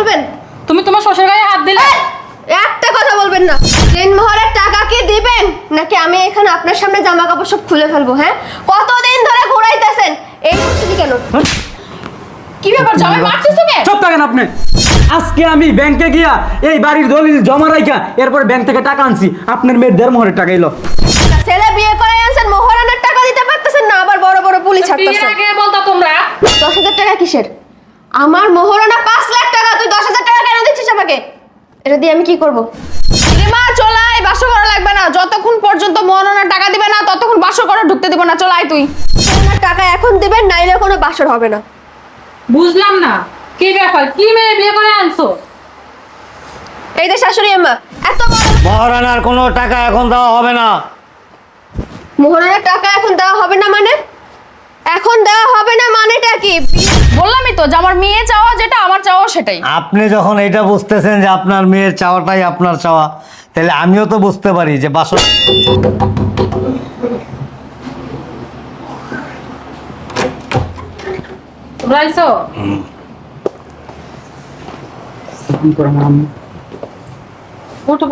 বলবেন? তুমি তোমার শ্বশুর গায়ে হাত দিলে? একটা কথা বলবেন না। দিনভরের টাকা কি দিবেন? নাকি আমি এখানে আপনার সামনে জামা কাপড় সব খুলে ফেলব হ্যাঁ? কতদিন ধরে ঘুরাইতেছেন? এই পরিস্থিতি কেন? কি ব্যাপার জামাই মারতেছো কে চুপ থাকেন আপনি। আজকে আমি ব্যাংকে গিয়া এই বাড়ির দলিল জমা রাইখা এরপর ব্যাংক থেকে টাকা আনছি। আপনার মেয়ের দেড় মোহরের টাকা এলো। ছেলে বিয়ে করে আনছেন মোহরানার টাকা দিতে পারতেছেন না আবার বড় বড় পুলিশ বিয়ের ছাড়তেছেন আগে বলতা তোমরা। দশ হাজার টাকা কিসের? আমার মোহরানা পাঁচ লাখ টাকা তুই দশ হাজার টাকা কেন দিচ্ছিস আমাকে? এটা দিয়ে আমি কি করব? মা চলাই বাসর করা লাগবে না। যতক্ষণ পর্যন্ত মনোনার টাকা দিবে না ততক্ষণ বাসর করা ঢুকতে দিব না। চলাই তুই। টাকা এখন দিবেন নাইলে কোনো বাসর হবে না। বুঝলাম না। কি ব্যাপার? কি মেয়ে বিয়ে করে আনছো? এই যে শাশুড়ি আম্মা এত বড় মহারানার কোনো টাকা এখন দেওয়া হবে না। মোহরানার টাকা এখন দেওয়া হবে না মানে? এখন দেওয়া হবে না মানেটা কি? বললামই তো যে আমার মেয়ে চাওয়া যেটা আমার চাওয়া সেটাই। আপনি যখন এটা বুঝতেছেন যে আপনার মেয়ের চাওয়াটাই আপনার চাওয়া তাহলে আমিও তো বুঝতে পারি যে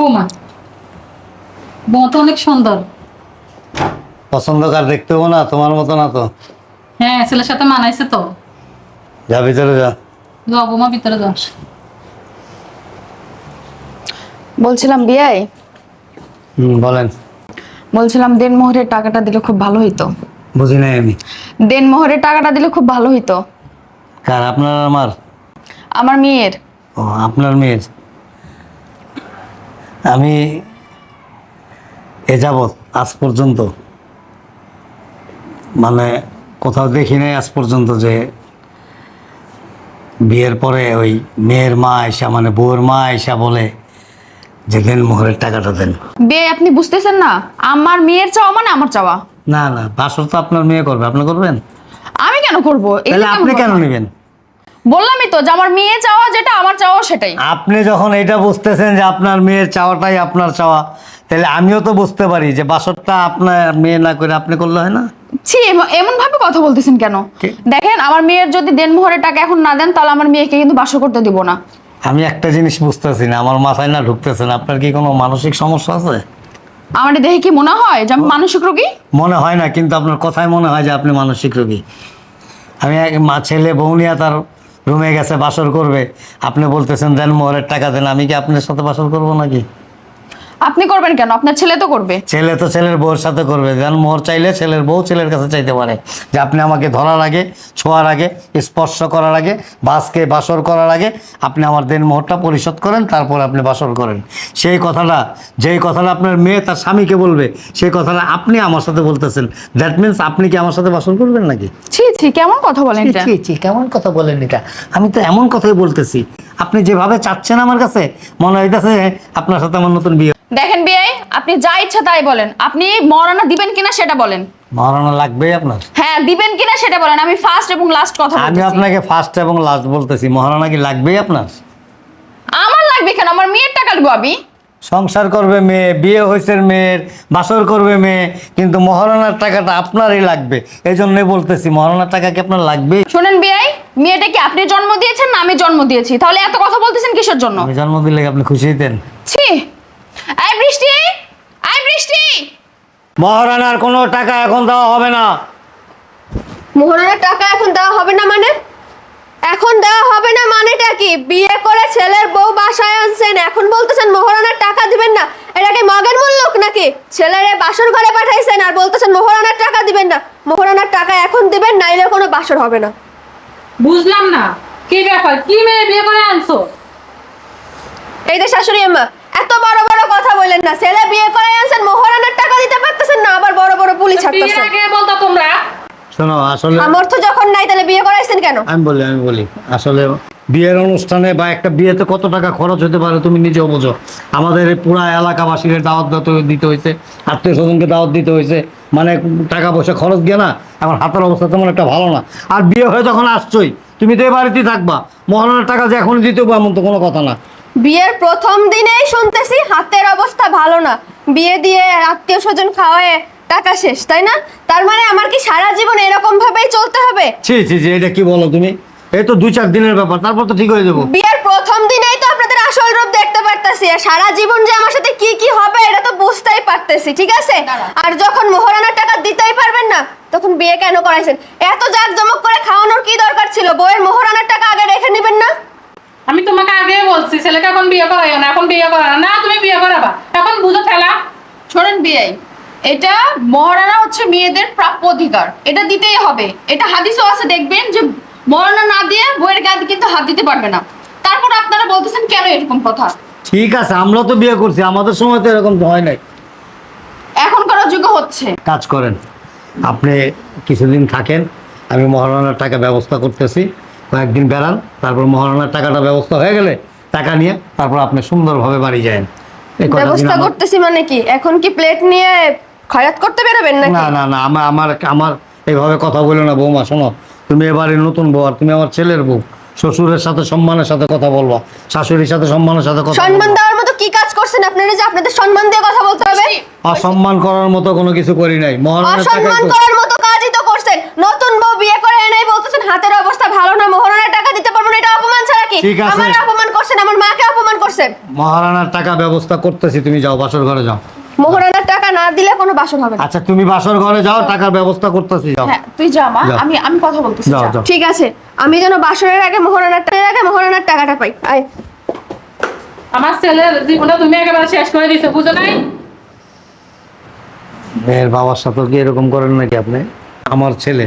বৌমা। বৌমা তো অনেক সুন্দর। পছন্দকার দেখতে হব না তোমার মতো না তো। হ্যাঁ ছেলের সাথে মানাইছে তো। যা ভিতরে যা। যাও বৌমা ভিতরে যাও বলছিলাম বিয়াই হুম, বলেন। বলছিলাম দেন মোহরের টাকাটা দিলে খুব ভালো হইতো। বুঝি নাই আমি। দেন মোহরের টাকাটা দিলে খুব ভালো হইতো। কার আপনার আর আমার? আমার মেয়ের। ও আপনার মেয়ের? আমি এ যাবৎ আজ পর্যন্ত মানে কোথাও দেখি নাই আজ পর্যন্ত যে বিয়ের পরে ওই মেয়ের মা আয়সা মানে বউয়ের মা আয়সা বলে যে দেন মোহরের টাকাটা দেন। বিয়ে আপনি বুঝতেছেন না? আমার মেয়ের চাওয়া মানে আমার চাওয়া। না না বাসর তো আপনার মেয়ে করবে। আপনি করবেন? আমি কেন করব? তাহলে আপনি কেন নেবেন? বললামই তো যে আমার মেয়ে চাওয়া যেটা আমার চাওয়া সেটাই। আপনি যখন এটা বুঝতেছেন যে আপনার মেয়ের চাওয়াটাই আপনার চাওয়া তাহলে আমিও তো বুঝতে পারি যে বাসরটা আপনার মেয়ে না করে আপনি করলে হয় না। ছি এমন ভাবে কথা বলতেছেন কেন? দেখেন আমার মেয়ের যদি দেন মোহরের টাকা এখন না দেন তাহলে আমার মেয়েকে কিন্তু বাসর করতে দিব না। আমি একটা জিনিস বুঝতেছি না আমার মাথায় না ঢুকতেছে না। আপনার কি কোনো মানসিক সমস্যা আছে? আমার দেখে কি মনে হয় যে আমি মানসিক রোগী? মনে হয় না কিন্তু আপনার কথায় মনে হয় যে আপনি মানসিক রোগী। আমি এক মা ছেলে বউ নিয়ে তার রুমে গেছে বাসর করবে। আপনি বলতেছেন দেন মোহরের টাকা দেন আমি কি আপনার সাথে বাসর করব নাকি? আপনি করবেন কেন? আপনার ছেলে তো করবে। ছেলে তো ছেলের বউর সাথে করবে। দেন মোহর চাইলে ছেলের বউ ছেলের কাছে চাইতে পারে। যে আপনি আমাকে ধরার আগে ছোঁয়ার আগে স্পর্শ করার আগে বাসকে বাসর করার আগে আপনি আমার দেন মোহরটা পরিশোধ করেন তারপর আপনি বাসর করেন। সেই কথাটা যেই কথাটা আপনার মেয়ে তার স্বামীকে বলবে সেই কথাটা আপনি আমার সাথে বলতেছেন। দ্যাট মিন্স আপনি কি আমার সাথে বাসর করবেন নাকি? ছি ছি কেমন কথা বলেন এটা? ছি, ছি, কেমন কথা বলেন এটা? আমি তো এমন কথাই বলতেছি। আপনি যেভাবে চাচ্ছেন আমার কাছে মনে হইতেছে আপনার সাথে আমার নতুন বিয়ে দেখেন বিয়াই আপনি যা ইচ্ছা তাই বলেন। আপনি মরানা দিবেন কিনা সেটা বলেন। মহারণা লাগবেই আপনার। হ্যাঁ দিবেন কিনা সেটা বলেন। আমি ফার্স্ট এবং লাস্ট কথা আমি আপনাকে ফার্স্ট এবং লাস্ট বলতেছি। মহারণা কি লাগবেই আপনার? আমার লাগবে কেন? আমার মেয়ের টাকা দেবো আমি। সংসার করবে মেয়ে বিয়ে হয়েছে মেয়ের বাসর করবে মেয়ে কিন্তু মহারণার টাকাটা আপনারই লাগবে। এই জন্যই বলতেছি মহারণার টাকা কি আপনার লাগবেই? শোনেন বিয়াই মেয়েটা কি আপনি জন্ম দিয়েছেন না আমি জন্ম দিয়েছি? তাহলে এত কথা বলতেছেন কিসের জন্য? আমি জন্ম দিলে আপনি খুশি হইতেন? ছি! আই বৃষ্টি আই বৃষ্টি। মহারণার কোনো টাকা এখন দেওয়া হবে না। মোহরানার টাকা এখন দেওয়া হবে না মানে? এখন দেওয়া হবে না মানেটা কি? বিয়ে করে ছেলের বউ বাসায় আনছেন এখন বলতেছেন মোহরানার টাকা দিবেন না। এটা কি মগের মূল্যক নাকি? ছেলেরে বাসর ঘরে পাঠাইছেন আর বলতেছেন মোহরানার টাকা দিবেন না। মোহরানার টাকা এখন দিবেন নাইলে কোনো বাসর হবে না। বুঝলাম না। কি ব্যাপার? কি মেয়ে বিয়ে করে আনছো? এই যে শাশুড়ি আম্মা বললেন না ছেলে বিয়ে করে আনছেন মোহরানার টাকা দিতে পারতেছেন না আবার বড় বড় পুলিশ ছাড়তেছেন আগে বলতা তোমরা। শোনো আসলে সামর্থ্য যখন নাই তাহলে বিয়ে করাইছেন কেন? আমি বলি আমি বলি আসলে বিয়ের অনুষ্ঠানে বা একটা বিয়েতে কত টাকা খরচ হতে পারে তুমি নিজেও বোঝো। আমাদের পুরা এলাকাবাসীর দাওয়াত দিতে- দিতে হয়েছে আত্মীয় স্বজনকে দাওয়াত দিতে হয়েছে মানে টাকা পয়সা খরচ গিয়ে না এখন হাতের অবস্থা তেমন একটা ভালো না। আর বিয়ে হয়ে যখন আসছোই তুমি তো এ বাড়িতেই থাকবা মহারণের টাকা যে এখন দিতে হবে এমন তো কোনো কথা না। বিয়ের প্রথম দিনেই শুনতেছি হাতের অবস্থা ভালো না। বিয়ে দিয়ে আত্মীয় স্বজন খাওয়ায় টাকা শেষ তাই না? তার মানে আমার কি সারা জীবন এরকম ভাবেই চলতে হবে? ছি ছি ছি এটা কি বলো তুমি? এই তো দুই চার দিনের ব্যাপার তারপর তো ঠিক হয়ে যাব। বিয়ের প্রথম দিনেই তো আপনাদের আসল রূপ দেখতে পারতেছি আর সারা জীবন যে আমার সাথে কি কি হবে এটা তো বুঝতেই পারতেছি ঠিক আছে? আর যখন মোহরানার টাকা দিতেই পারবেন না তখন বিয়ে কেন করাইছেন? এত জাঁকজমক করে খাওয়ানোর কি দরকার ছিল? বইয়ের মোহরানার টাকা আগে রেখে নেবেন না? আমি তোমাকে আগে বলছি ছেলেকে এখন বিয়ে করাইও না এখন বিয়ে করা না। তুমি বিয়ে করাবা। এখন বুঝো ফেলা। শোনেন বিয়াই এটা মহারানা হচ্ছে মেয়েদের প্রাপ্য অধিকার। এটা দিতেই হবে। এটা হাদিসও আছে দেখবেন যে মহারানা না দিয়ে বইয়ের গায়ে কিন্তু হাত দিতে পারবে না। তারপর আপনারা বলতেছেন কেন এরকম কথা? ঠিক আছে আমরা তো বিয়ে করছি আমাদের সময় তো এরকম হয় নাই। এখন করার যোগ্য হচ্ছে। কাজ করেন। আপনি কিছুদিন থাকেন আমি মহারণার টাকা ব্যবস্থা করতেছি। কয়েকদিন বেড়ান তারপর মহারণার টাকাটা ব্যবস্থা হয়ে গেলে টাকা নিয়ে তারপর আপনি সুন্দরভাবে বাড়ি যান। ব্যবস্থা করতেছি মানে কি? এখন কি প্লেট নিয়ে খয়াত করতে বেরোবেন নাকি? না না না আমার আমার আমার এইভাবে কথা বলো না বৌমা শোনো। তুমি এবারে নতুন বউ আর তুমি আমার ছেলের বউ। শ্বশুরের সাথে সম্মানের সাথে কথা বলবা শাশুড়ির সাথে সম্মানের সাথে কথা সম্মান দেওয়ার মতো কি কাজ করছেন আপনারা যে আপনাদের সম্মান দিয়ে কথা বলতে হবে? অসম্মান করার মতো কোনো কিছু করি নাই। মহারণার টাকা অসম্মান করার মতো কাজই তো করছেন। নতুন বউ বিয়ে করে এনেই বলতেছেন হাতের অবস্থা ভালো না মোহরানার টাকা দিতে পারব না এটা অপমান ছাড়া কি ঠিক আছে। আমার অপমান করছেন আমার মাকে অপমান করছেন। মহারানার টাকা ব্যবস্থা করতেছি তুমি যাও বাসর ঘরে যাও। মোহরানার টাকা না দিলে কোনো বাসন হবে না। আচ্ছা তুমি বাসর ঘরে যাও টাকার ব্যবস্থা করতেছি যাও। হ্যাঁ তুই যা মা আমি আমি কথা বলতেছি যাও। ঠিক আছে আমি যেন বাসরের আগে মোহরানার টাকার আগে মোহরানার টাকাটা পাই। আয়। আমার ছেলের জীবনটা তুমি একেবারে শেষ করে দিছো বুঝো নাই? মেয়ের বাবার সাথে কি এরকম করেন নাকি আপনি? আমার ছেলে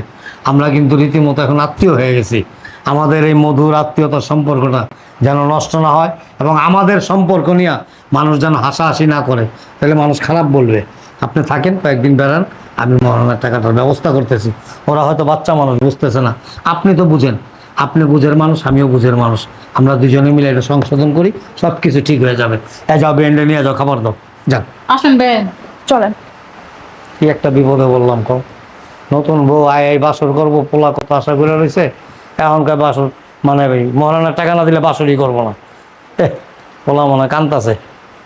আমরা কিন্তু রীতিমতো এখন আত্মীয় হয়ে গেছি। আমাদের এই মধুর আত্মীয়তার সম্পর্কটা যেন নষ্ট না হয় এবং আমাদের সম্পর্ক নিয়ে মানুষ যেন হাসাহাসি না করে। তাহলে মানুষ খারাপ বলবে। আপনি থাকেন কয়েকদিন বেড়ান আমি মরণের টাকাটার ব্যবস্থা করতেছি। ওরা হয়তো বাচ্চা মানুষ বুঝতেছে না। আপনি তো বুঝেন। আপনি বুঝের মানুষ আমিও বুঝের মানুষ। আমরা দুজনে মিলে এটা সংশোধন করি সব কিছু ঠিক হয়ে যাবে। এ যাও বেন্ডে নিয়ে যাও খাবার দাও। যান। আসেন বেন চলেন। কি একটা বিপদে বললাম কম নতুন বউ আয় আই বাসর করব পোলা কত আশা করে রয়েছে এখনকার বাসর মানে ভাই মহারানার টাকা না দিলে বাসরই করব না। পোলা মনে কান্তাছে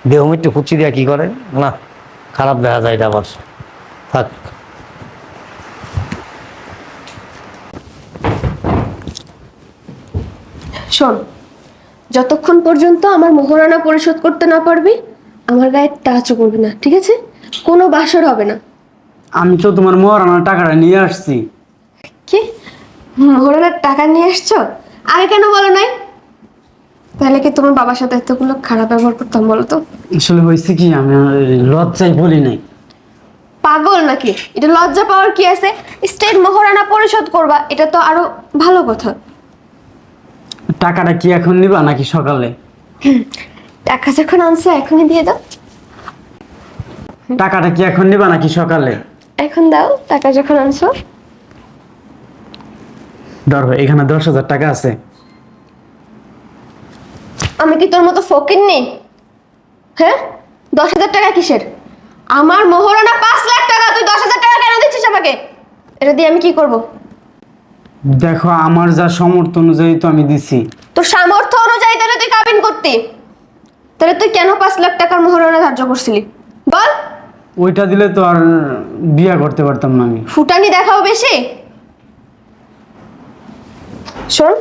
দেহ মিট্টু ফুচি দিয়া কি করে? না খারাপ দেখা যায় এটা আবার। থাক। শোন যতক্ষণ পর্যন্ত আমার মোহরানা পরিশোধ করতে না পারবি আমার গায়ে টাচও করবি না ঠিক আছে? কোনো বাসর হবে না। আমি তো তোমার মহারানার টাকাটা নিয়ে আসছি। মোহরানার টাকা নিয়ে আসছো আগে কেন বলো নাই? তাহলে কি তোমার বাবার সাথে এতগুলো খারাপ ব্যবহার করতাম বলো তো? আসলে হয়েছে কি আমি লজ্জায় বলি নাই। পাগল নাকি? এটা লজ্জা পাওয়ার কি আছে? স্টেট মোহরানা পরিশোধ করবা এটা তো আরও ভালো কথা। টাকাটা কি এখন নিবা নাকি সকালে? টাকা যখন আনছো এখনই দিয়ে দাও। টাকাটা কি এখন নিবা নাকি সকালে? এখন দাও টাকা যখন আনছো। ধরো এখানে দশ হাজার টাকা আছে। আমি কি তোর মতো ফকির নেই হ্যাঁ? দশ হাজার টাকা কিসের? আমার মোহরানা পাঁচ লাখ টাকা তুই দশ হাজার টাকা কেন দিচ্ছিস আমাকে? এটা দিয়ে আমি কি করব? দেখো আমার যা সামর্থ্য অনুযায়ী তো আমি দিছি। তোর সামর্থ্য অনুযায়ী তাহলে তুই কাবিন করতি। তাহলে তুই কেন পাঁচ লাখ টাকার মোহরানা ধার্য করছিলি? বল। ওইটা দিলে তো আর বিয়া করতে পারতাম না আমি। ফুটানি দেখাও বেশি। শোন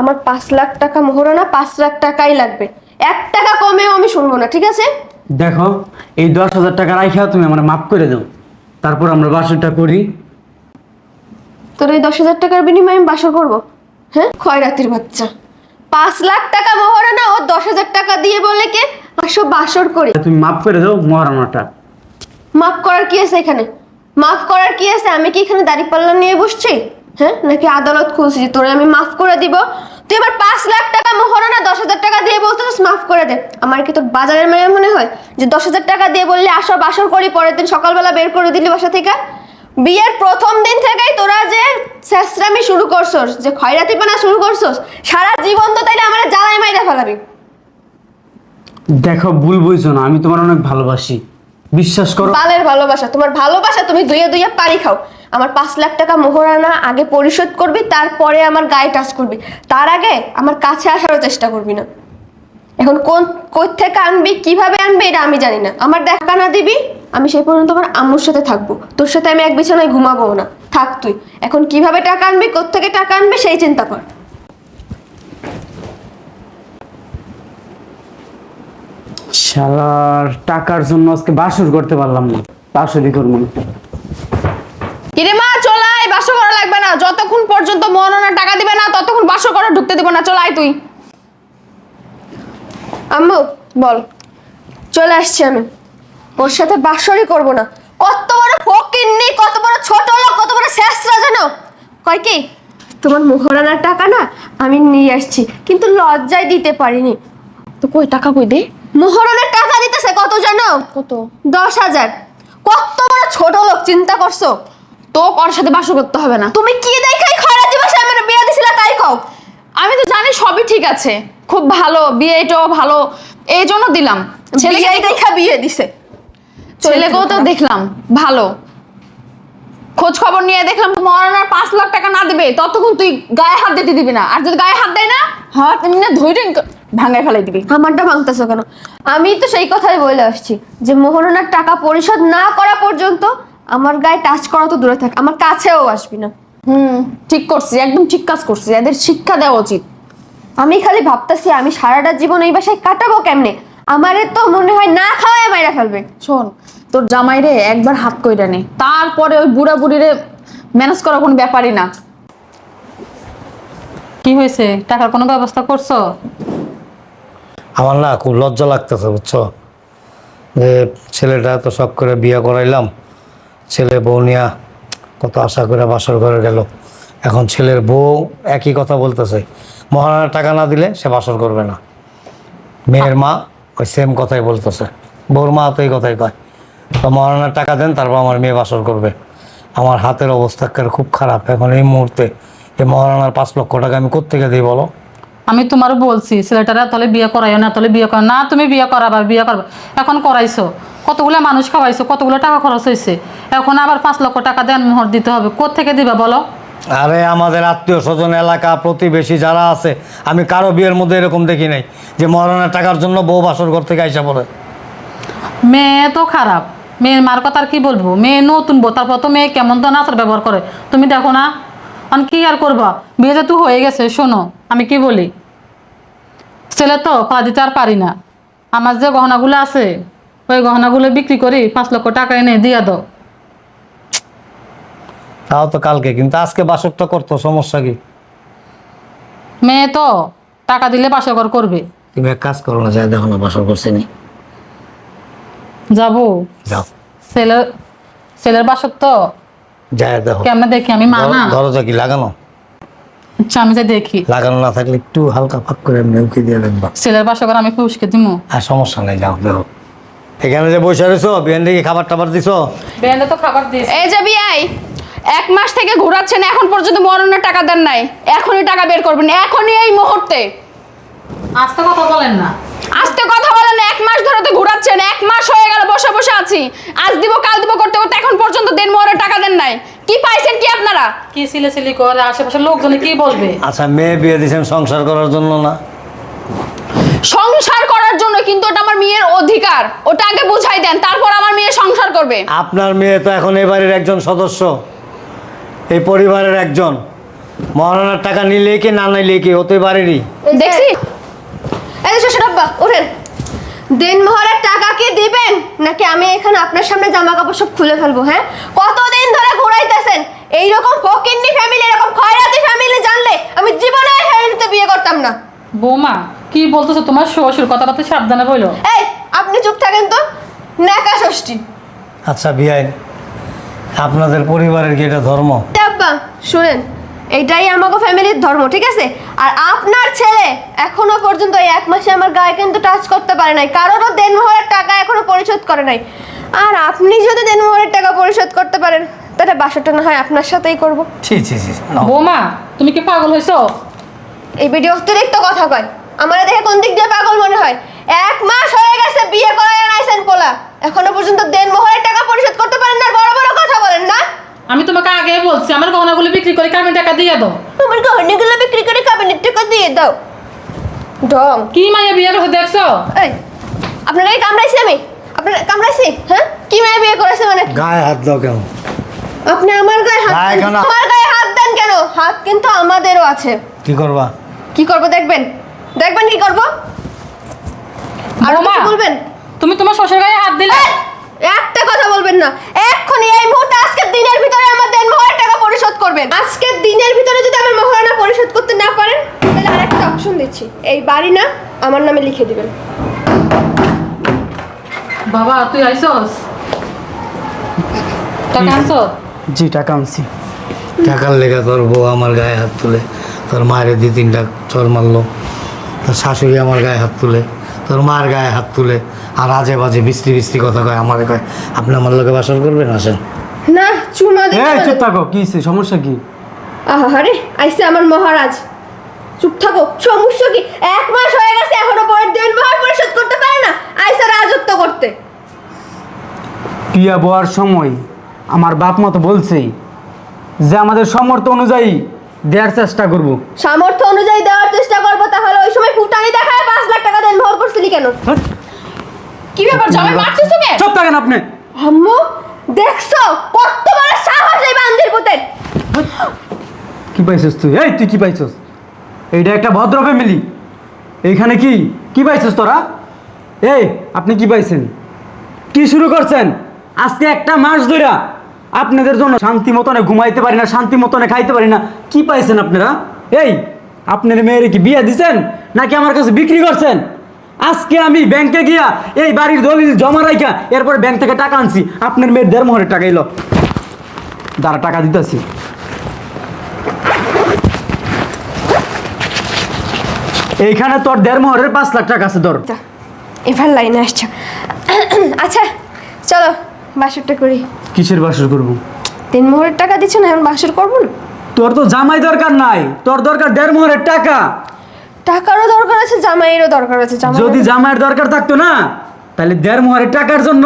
আমার পাঁচ লাখ টাকা মোহরানা পাঁচ লাখ টাকাই লাগবে। এক টাকা কমেও আমি শুনব না ঠিক আছে? দেখো এই দশ হাজার টাকা রাইখা তুমি আমার মাফ করে দাও। তারপর আমরা বাসনটা করি। তোর এই দশ হাজার টাকার বিনিময়ে আমি বাসর করব? হ্যাঁ? খয়রাতির বাচ্চা। পাঁচ লাখ টাকা মোহরানা ও দশ হাজার টাকা দিয়ে বলে কে? আসো বাসর করি। তুমি মাফ করে দাও মহারানাটা মাফ করার কি আছে এখানে? মাফ করার কি আছে? আমি কি এখানে দাড়ি পাল্লা নিয়ে বসছি? হ্যাঁ? নাকি আদালত তোরে আমি মাফ করে দিব? তুই আমার পাঁচ লাখ টাকা মোহরানা দশ হাজার টাকা দিয়ে বলতেছিস মাফ করে দে। আমার কি তোর বাজারের মেয়ে মনে হয়? যে দশ হাজার টাকা দিয়ে বললে আসো বাসর করি পরের দিন সকালবেলা বের করে দিলি বাসা থেকে? বিয়ের প্রথম দিন থেকেই তোরা যে শেষরামি শুরু করছস যে খয়রাতি পানা শুরু করছস সারা জীবন তো তাইলে আমার জ্বালাই মাইরা ফেলাবি। দেখো ভুল বুঝছ না আমি তোমার অনেক ভালোবাসি। বিশ্বাস করো। বালের ভালোবাসা তোমার ভালোবাসা তুমি দুইয়ে দুইয়ে পারি খাও। আমার পাঁচ লাখ টাকা মোহরানা আগে পরিশোধ করবি, তারপরে আমার গায়ে টাচ করবি। তার আগে আমার কাছে আসারও চেষ্টা করবি না। এখন কোন, কই থেকে আনবি, কীভাবে আনবি, এটা আমি জানি না। আমার দেখা না দিবি, আমি সেই পর্যন্ত আমার আম্মুর সাথে থাকব। তোর সাথে আমি এক বিছানায় ঘুমাবো না। থাক তুই। এখন কীভাবে টাকা আনবি থেকে টাকা আনবি, সেই চিন্তা কর। টাকার জন্য আজকে বাসর করতে পারলাম না। বাসরই করব না। কিরে মা চলাই বাসো করা লাগবে না। যতক্ষণ পর্যন্ত মহারণা টাকা দিবে না ততক্ষণ বাসো করা ঢুকতে দিব না। চলাই তুই। আম্মু বল। চলে আসছি আমি। ওর সাথে বাসরই করব না। কত বড় ফকিন্নি কত বড় ছোট লোক কত বড় শেষরা জানো কয় কি তোমার মোহরানার টাকা না আমি নিয়ে আসছি কিন্তু লজ্জায় দিতে পারিনি। তো কই টাকা কই দে? মোহরানার টাকা দিতেছে কত জানো কত? দশ হাজার। কত বড় ছোট লোক চিন্তা করছ? তো ওর সাথে বাসো করতে হবে না। তুমি কি দেখাই খরা দিবসে আমার বিয়ে দিছিলা তাই কও? আমি তো জানি সবই ঠিক আছে। খুব ভালো বিয়েটাও ভালো। এই জন্য দিলাম। ছেলেকে দেখা বিয়ে দিছে। ছেলেকেও তো দেখলাম। ভালো। খোঁজ খবর নিয়ে দেখলাম মরানার পাঁচ লাখ টাকা না দিবে ততক্ষণ তুই গায়ে হাত দিতে দিবি না। আর যদি গায়ে হাত দেয় না হাত এমনি ধৈর্য ভাঙায় ফেলাই দিবি। আমারটা ভাঙতেছো কেন? আমি তো সেই কথাই বলে আসছি যে মোহরনার টাকা পরিশোধ না করা পর্যন্ত আমার গায়ে টাচ করা তো দূরে থাক আমার কাছেও আসবি না। হুম ঠিক করছিস একদম ঠিক কাজ করছিস এদের শিক্ষা দেওয়া উচিত। আমি খালি ভাবতেছি আমি সারাটা জীবন এই বাসায় কাটাবো কেমনে? আমারে তো মনে হয় না খাওয়ায় মাইরা ফেলবে। শোন তোর জামাই রে একবার হাত কইরা নে তারপরে ওই বুড়া বুড়িরে ম্যানেজ করা কোনো ব্যাপারই না। কি হয়েছে? টাকার কোনো ব্যবস্থা করছ? আমার না খুব লজ্জা লাগতেছে বুঝছ? যে ছেলেটা তো শখ করে বিয়ে করাইলাম। ছেলে বউ নিয়া কত আশা করে বাসর ঘরে গেল। এখন ছেলের বউ একই কথা বলতেছে। মহারানার টাকা না দিলে সে বাসর করবে না। মেয়ের মা ওই সেম কথাই বলতেছে। বউর মা তো এই কথাই কয়। তো মহারানার টাকা দেন, তারপর আমার মেয়ে বাসর করবে। আমার হাতের অবস্থা খুব খারাপ এখন এই মুহূর্তে। এই মহারানার পাঁচ লক্ষ টাকা আমি কোথেকে দিই বলো? আমি তোমার বলছি, ছেলেটারা তাহলে বিয়ে করাইও না, তাহলে বিয়ে করা না, তুমি বিয়ে করাবা, বিয়ে করবা। এখন করাইছো। কতগুলো মানুষ খাওয়াইছো কতগুলো টাকা খরচ হয়েছে এখন আবার পাঁচ লক্ষ টাকা দেন মোহর দিতে হবে। কোথেকে দিবা বলো? আরে আমাদের আত্মীয় স্বজন এলাকা প্রতিবেশী যারা আছে আমি কারও বিয়ের মধ্যে এরকম দেখি নাই যে মরণের টাকার জন্য বউ বাসর ঘর থেকে আইসা পড়ে। মেয়ে তো খারাপ। মেয়ের মার কথা আর কি বলব? মেয়ে নতুন বউ তারপর তো মেয়ে কেমন তো নাচার ব্যবহার করে। তুমি দেখো না? এখন কি আর করবা? বিয়ে যেহেতু হয়ে গেছে শোনো আমি কি বলি? ছেলে তো পা দিতে আর পারি না। আমার যে গহনাগুলো আছে ওই গহনাগুলো বিক্রি করি পাঁচ লক্ষ টাকা এনে দিয়া দাও। তাও তো কালকে কিন্তু আজকে বাসরটা করতো সমস্যা কি? মেয়ে তো টাকা দিলে পাশাকর করবে। তুমি এক কাজ করো না যাই দেখো না বাসর করছে নি। যাব। যাও। ছেলের ছেলের বাসক তো। যাই দেখো। কেমন দেখি আমি মা না? দর- দরজা কি লাগানো? আচ্ছা আমি যাই দেখি। লাগানো না থাকলে একটু হালকা ফাঁক করে এমনি উঁকি দিয়ে দেখবা। ছেলের বাসকর আমি পুষকে দিমু। আর সমস্যা নেই যাও দেখো। এখানে যে বসে রয়েছো বিয়ান কি খাবার টাবার দিছো? বেন্ডে তো খাবার দিস এই যে বিয়াই এক মাস থেকে ঘোরাচ্ছেন এখন পর্যন্ত মরণের টাকা দেন নাই। এখনই টাকা বের করবেন এখনই এই মুহূর্তে। আস্তে কথা বলেন না। আস্তে কথা বলেন এক মাস ধরে তো ঘোরাচ্ছেন এক মাস হয়ে গেল বসে বসে আছি। আজ দিব কাল দিব করতে করতে এখন পর্যন্ত দেন মোহরের টাকা দেন নাই। কি পাইছেন কি আপনারা? কি সিলে সিলি করে আশেপাশে লোকজনে কি বলবে? আচ্ছা মেয়ে বিয়ে দিয়েছেন সংসার করার জন্য না? সংসার করার জন্য কিন্তু ওটা আমার মেয়ের অধিকার। ওটা আগে বুঝাই দেন তারপর আমার মেয়ে সংসার করবে। আপনার মেয়ে তো এখন এই বাড়ির একজন সদস্য এই পরিবারের একজন। মহারানার টাকা নিলে কি না নিলে কি হতে পারেনি দেখছি। এই যে শ্বশুর আব্বা ওঠেন দেন মোহরের টাকা কি দিবেন? নাকি আমি এখানে আপনার সামনে জামা কাপড় সব খুলে ফেলব হ্যাঁ? কতদিন ধরে ঘুরাইতেছেন? এইরকম ফকিন্নি ফ্যামিলি এরকম খয়রাতি ফ্যামিলি জানলে আমি জীবনে ফ্যামিলিতে বিয়ে করতাম না। বৌমা কি বলতেছো তোমার শ্বশুর? কথাবার্তা সাবধানে বলো। এই আপনি চুপ থাকেন তো। নাকা ষষ্ঠী। আচ্ছা বিআইন আপনাদের পরিবারের কি এটা ধর্ম? আব্বা শুনেন এইটাই আমাকে ফ্যামিলির ধর্ম ঠিক আছে? আর আপনার ছেলে এখনও পর্যন্ত এই এক মাসে আমার গায়ে কিন্তু টাচ করতে পারে নাই। কারোরও দেনমোহরের টাকা এখনও পরিশোধ করে নাই। আর আপনি যদি দেনমোহরের টাকা পরিশোধ করতে পারেন তাহলে বাসাটা না হয় আপনার সাথেই করব। ছি ছি ছি বৌমা তুমি কি পাগল হয়েছো? এই ভিডিও অতিরিক্ত কথা কয়। আমার দেখে কোন দিক দিয়ে পাগল মনে হয়? এক মাস হয়ে গেছে বিয়ে করায় আনাইছেন পোলা। এখনও পর্যন্ত দেনমোহরের টাকা পরিশোধ করতে পারেন না বড় বড় কথা বলেন না। আমি তোমাকে আগে বলছি আমার গহনাগুলো বিক্রি করে কামি টাকা দিয়ে দাও। তোমার গহনাগুলো বিক্রি করে কাবিনের টাকা দিয়ে দাও। ঢং কি মাইয়া বিয়ে করছে দেখছ? এই আপনারা এই কামড়াইছি আমি? আপনারা কামড়াইছি? হ্যাঁ? কি মেয়ে বিয়ে করেছে মানে? গায়ে হাত দাও কেন? আপনি আমার গায়ে হাত? আমার গায়ে হাত দেন কেন? হাত কিন্তু আমাদেরও আছে। কি করবা? কি করব দেখবেন? দেখবেন কি করব? আর বৌমা। কিছু বলবেন? তুমি তোমার শ্বশুর গায়ে হাত দিলে। একটা কথা বলবেন না। এক্ষুনি এই মুহূর্তে আজকের দিনের ভিতরে আমার দেন মোহরের টাকা পরিশোধ করবেন। আজকের দিনের ভিতরে যদি আমার মোহরানা পরিশোধ করতে না পারেন তাহলে আরেকটা অপশন দিচ্ছি। এই বাড়ি না আমার নামে লিখে দিবেন। বাবা তুই আইসস? টাকা আনছো? জি টাকা আনছি। টাকার লেগে তোর বউ আমার গায়ে হাত তুলে তোর মায়ের দি তিনটা চর মারলো। তোর শাশুড়ি আমার গায়ে হাত তুলে তোর মার গায়ে হাত তুলে আর আজে বাজে বিস্তি বিস্তি কথা কয় আমার কয় আপনি আমার লোকে বাসর করবেন আসেন? না চুমা দিতে এই চুপ থাকো কি হইছে? সমস্যা কি? আহা আরে আইসে আমার মহারাজ। চুপ থাকো সমস্যা কি? এক মাস হয়ে গেছে এখনও পরের দিন মোহর পরিশোধ করতে পারে না? আইসে রাজত্ব করতে। বিয়া বওয়ার সময়? আমার বাপ মা তো বলছেই যে আমাদের সমর্থ অনুযায়ী দেওয়ার চেষ্টা করব। সামর্থ্য অনুযায়ী দেওয়ার চেষ্টা করব তাহলে ওই সময় ফুটানি দেখায় পাঁচ লাখ টাকা দেন মোহর করছিলি কেন? কি ব্যাপার জামাই মারতেছো কেন চুপ থাকেন আপনি। আম্মু দেখছ? কত বড় সাহস এই বান্দির পুতের কি পাইছস তুই? এই তুই কি পাইছস? এইটা একটা ভদ্র ফ্যামিলি এইখানে কি? কি পাইছস তোরা? এই আপনি কি পাইছেন? কি শুরু করছেন? আজকে একটা মাস ধরা আপনাদের জন্য শান্তি মতনে ঘুমাইতে পারি না শান্তি মতনে খাইতে পারি না। কি পাইছেন আপনারা? এই আপনার মেয়ের কি বিয়ে দিছেন? নাকি আমার কাছে বিক্রি করছেন? আজকে আমি ব্যাংকে গিয়া এই বাড়ির দলিল জমা রাইখা এরপর ব্যাংক থেকে টাকা আনছি। আপনার মেয়ের দেড় মোহরের টাকা এলো। দাঁড়া টাকা দিতেছি। এইখানে তোর দেড় মোহরের পাঁচ লাখ টাকা আছে ধর। যা, এবার লাইনে আসছো। আচ্ছা চলো বাসরটা করি। কিসের বাসর করব? তিন মোহরের টাকা দিচ্ছ না এখন বাসর করব না? তোর তো জামাই দরকার নাই। তোর দরকার দেড় মোহরের টাকা। টাকারও দরকার আছে জামাইয়েরও দরকার আছে জামাই যদি জামাইয়ের দরকার থাকতো না তাহলে দেড় মোহরের টাকার জন্য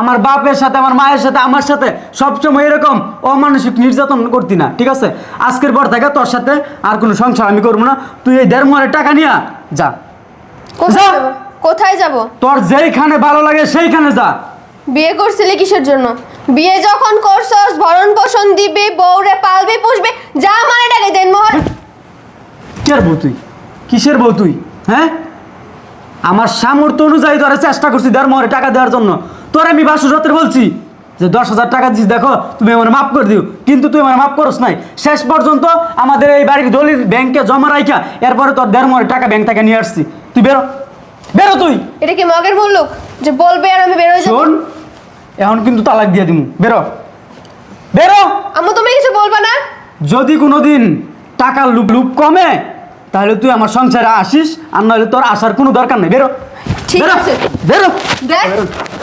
আমার বাপের সাথে আমার মায়ের সাথে আমার সাথে সবসময় এরকম অমানসিক নির্যাতন করতি না ঠিক আছে? আজকের পর থেকে তোর সাথে আর কোনো সংসার আমি করব না। তুই এই দেড় মোহরের টাকা নিয়ে যা। কোথায়। যাব? কোথায় যাব? তোর যেইখানে ভালো লাগে সেইখানে যা। বিয়ে করছিলি কিসের জন্য? বিয়ে যখন করছস ভরণ পোষণ দিবি বউরে পালবি পুষবি যা মানে টাকা দেন মোহর কের বউ তুই? কিসের বউ তুই? হ্যাঁ? আমার সামর্থ্য অনুযায়ী তোরা চেষ্টা করছি দেড় মোহরে টাকা দেওয়ার জন্য। তোর আমি বাসু সত্তর বলছি যে দশ হাজার টাকা দিস দেখো তুমি আমার মাফ করে দিও। কিন্তু তুই আমার মাফ করস নাই। শেষ পর্যন্ত আমাদের এই বাড়ির দলিল ব্যাংকে জমা রাইখা এরপরে তোর দেড় মোহরে টাকা ব্যাংক থেকে নিয়ে আসছি। তুই বেরো। বেরো তুই! এটা কি মগের মুল্লুক? যে বলবে আর আমি যাব? শোন এখন কিন্তু তালাক দিয়ে দিমু। বেরো। বেরো। আম্মু তুমি কিছু বলবা না? যদি কোনোদিন টাকার লুপ লুপ কমে তাহলে তুই আমার সংসারে আসিস আর নইলে তোর আসার কোনো দরকার নেই। বেরো। ঠিক বেরো, আছে। বেরো। দেখ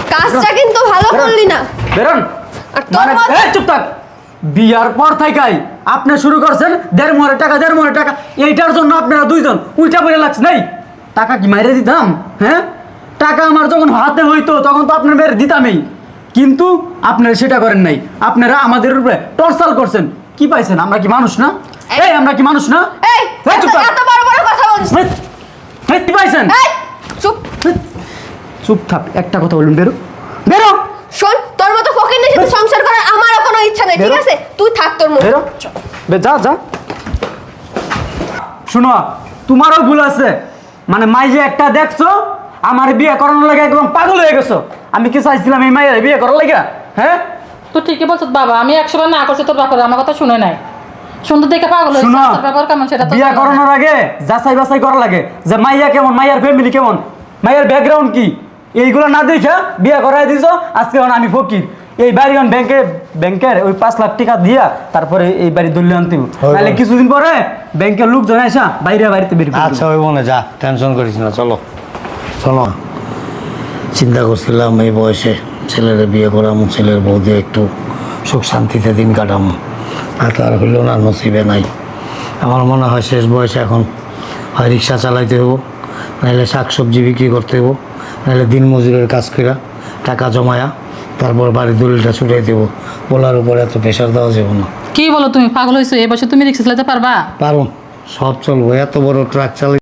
কাজটা কিন্তু ভালো করলি না। বেরোন আর তোর মানে মত- এই চুপ থাক। বিয়ার পর থাকাই আপনি শুরু করছেন দেড় মোহরে টাকা দেড় মোহরে টাকা। এইটার জন্য আপনারা দুইজন উল্টা পড়ে লাগছে। নাই। টাকা কি মাইরে দিতাম? হ্যাঁ? টাকা আমার যখন হাতে হইতো তখন তো আপনার মেয়ের দিতামই। কিন্তু আপনারা সেটা করেন নাই। আপনারা আমাদের উপরে টর্চার করছেন। কি পাইছেন? আমরা কি মানুষ না? এই আমরা কি মানুষ না? এই চুপ। এত বড় বড় কথা বলছিস। কি পাইছেন? এই চুপ। চুপ থাক একটা কথা বলুন বেরো। বেরো। শোন তোর মতো ফকির নিয়ে সাথে সংসার করার আমারও কোনো ইচ্ছা নেই ঠিক বেরো। আছে? তুই থাক তোর মতো। বেরো। বে যা যা। শুনো তোমারও ভুল আছে। মানে মাই যে একটা দেখছ আমার বিয়ে করানোর লাগে একদম পাগল হয়ে গেছো। আমি কি চাইছিলাম এই মায়ের বিয়ে করার লাগে হ্যাঁ? তো ঠিকই বলছো বাবা আমি একশোবার না করছি তোর ব্যাপারে আমার কথা শুনে নাই। সুন্দর দেখে পাগল হয়েছে শুনো তোর ব্যাপার কেমন সেটা তো বিয়ে না। করানোর আগে যাচাই বাছাই করা লাগে যে মাইয়া কেমন মাইয়ার ফ্যামিলি কেমন মাইয়ার ব্যাকগ্রাউন্ড কি? এইগুলো না দেখে বিয়ে করাই দিছো আজকে আমি ফকির। এই বাড়ি ব্যাংকে ব্যাংকের ওই পাঁচ লাখ টাকা দিয়া তারপরে এই বাড়ি দলীয় আনতে হবে। হয় নাহলে কিছুদিন পরে ব্যাংকের লোকজন আসা বাইরে বাড়িতে বের আচ্ছা ওই মনে যা টেনশন করিস না চলো। শোনো চিন্তা করছিলাম এই বয়সে ছেলের বিয়ে করাম ছেলের বউ দিয়ে একটু সুখ শান্তিতে দিন কাটাম। আর তো আর হইল না নসিবে নাই। আমার মনে হয় শেষ বয়সে এখন হয় রিক্সা চালাইতে হব নাহলে শাক সবজি বিক্রি করতে হব নাহলে দিন মজুরের কাজ করা টাকা জমায়া তারপর বাড়ির দলিলটা ছুটাই দেবো। বলার উপরে এত প্রেশার দেওয়া যাবে না। কি বলো তুমি? পাগল হয়েছো এ বছর তুমি রিক্সা চালাতে পারবা? পারুন সব চলবো। এত বড় ট্রাক চালাই